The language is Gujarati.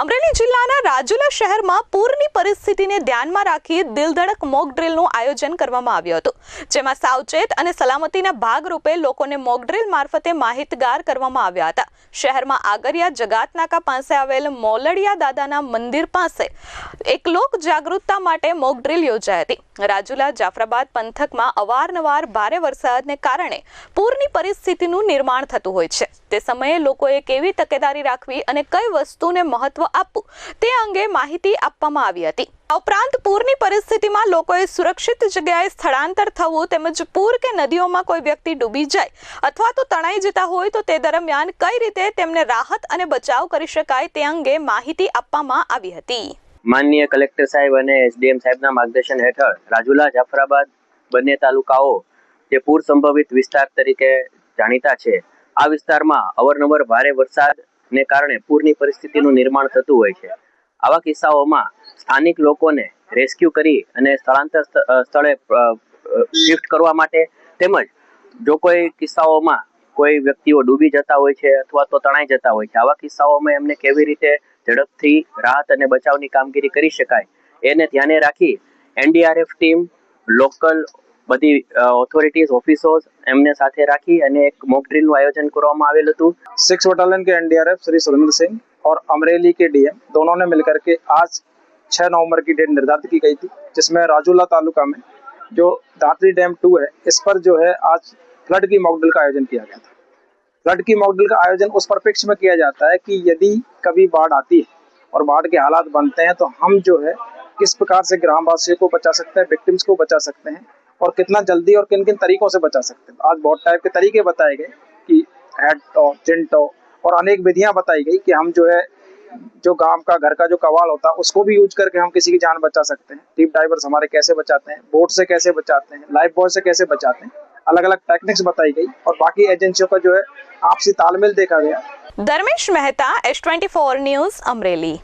અમરેલી જિલ્લાના રાજુલા શહેરમાં પૂરની પરિસ્થિતિને ધ્યાનમાં રાખી દિલધડક મોક ડ્રિલનું આયોજન કરવામાં આવ્યું હતું, જેમાં સાવચેત અને સલામતીના ભાગરૂપે લોકોને મોક ડ્રિલ મારફતે માહિતગાર કરવામાં આવ્યા હતા. શહેરમાં આગરિયા જગાતનાકા પાસે આવેલ મોલડિયા દાદાના મંદિર પાસે એક લોક જાગૃતતા માટે મોક ડ્રિલ યોજાઈ હતી. રાજુલા જાફરાબાદ પંથકમાં અવારનવાર ભારે વરસાદને કારણે પૂરની પરિસ્થિતિનું નિર્માણ થતું હોય છે. તે સમયે લોકોએ કેવી તકેદારી રાખવી અને કઈ વસ્તુને મહત્વ આપવું તે અંગે માહિતી આપવામાં આવી હતી. ઉપરાંત પૂરની પરિસ્થિતિમાં લોકોએ સુરક્ષિત જગ્યાએ સ્થળાંતર થવું તેમજ પૂર કે નદીઓમાં કોઈ વ્યક્તિ ડૂબી જાય અથવા તો તણાઈ જતા હોય તો તે દરમિયાન કઈ રીતે તેમને રાહત અને બચાવ કરી શકાય તે અંગે માહિતી આપવામાં આવી હતી. માનનીય કલેક્ટર સાહેબ અને એસડીએમ સાહેબના માર્ગદર્શન હેઠળ રાજુલા, જાફરાબાદ બંને તાલુકાઓ જે પૂર સંભવિત વિસ્તાર તરીકે જાણીતા છે. આ વિસ્તારમાં અવારનવાર ભારે વરસાદને કારણે પૂરની પરિસ્થિતિનું નિર્માણ થતું હોય છે. આવા કિસ્સાઓમાં સ્થાનિક લોકોને રેસ્ક્યુ કરી અને સ્થળાંતર સ્થળે શિફ્ટ કરવા માટે તેમજ જો કોઈ કિસ્સાઓમાં કોઈ વ્યક્તિઓ ડૂબી જતા હોય છે અથવા તો તણાઈ જતા હોય છે, આવા કિસ્સાઓમાં એમને કેવી રીતે ઝડપથી રાહત અને બચાવની કામગીરી કરી શકાય, એને ધ્યાને રાખી એનડીઆરએફ ટીમ, લોકલ બધી ઓથોરિટીઝ ઓફિસર્સ એમને સાથે રાખી અને એક મોક ડ્રીલનું આયોજન કરવામાં આવેલ હતું सिक्स बटालियन के एनडीआरएफ श्री सुरेंद्र सिंह और अमरेली के डीएम दोनों ने मिलकर के आज छह नवंबर की डेट निर्धारित की गई थी जिसमें राजूला तालुका में जो दातरी डैम टू है इस पर जो है आज फ्लड की मॉकड्रिल का आयोजन किया गया था फ्लड की मॉकड्रिल का आयोजन उस परिप्रेक्ष्य में किया जाता है कि यदि कभी बाढ़ आती है और बाढ़ के हालात बनते हैं तो हम जो है किस प्रकार से ग्रामवासियों को बचा सकते हैं विक्टिम्स को बचा सकते हैं और कितना जल्दी और किन किन तरीकों से बचा सकते हैं। आज बहुत टाइप के तरीके बताए गए कि हेड टॉ चिन और अनेक विधियाँ बताई गई कि हम जो है, जो गाँव का, घर का जो कवाल होता है, उसको भी यूज़ करके हम किसी की जान बचा सकते हैं। टीप डाइवर्स हमारे कैसे बचाते हैं? बोट से कैसे बचाते हैं? लाइफ बॉय से कैसे बचाते हैं? अलग अलग टेक्निक्स बताई गई और बाकी एजेंसियों का जो है, आपसी तालमेल देखा गया। Dharmesh Mehta S twenty four news Amreli.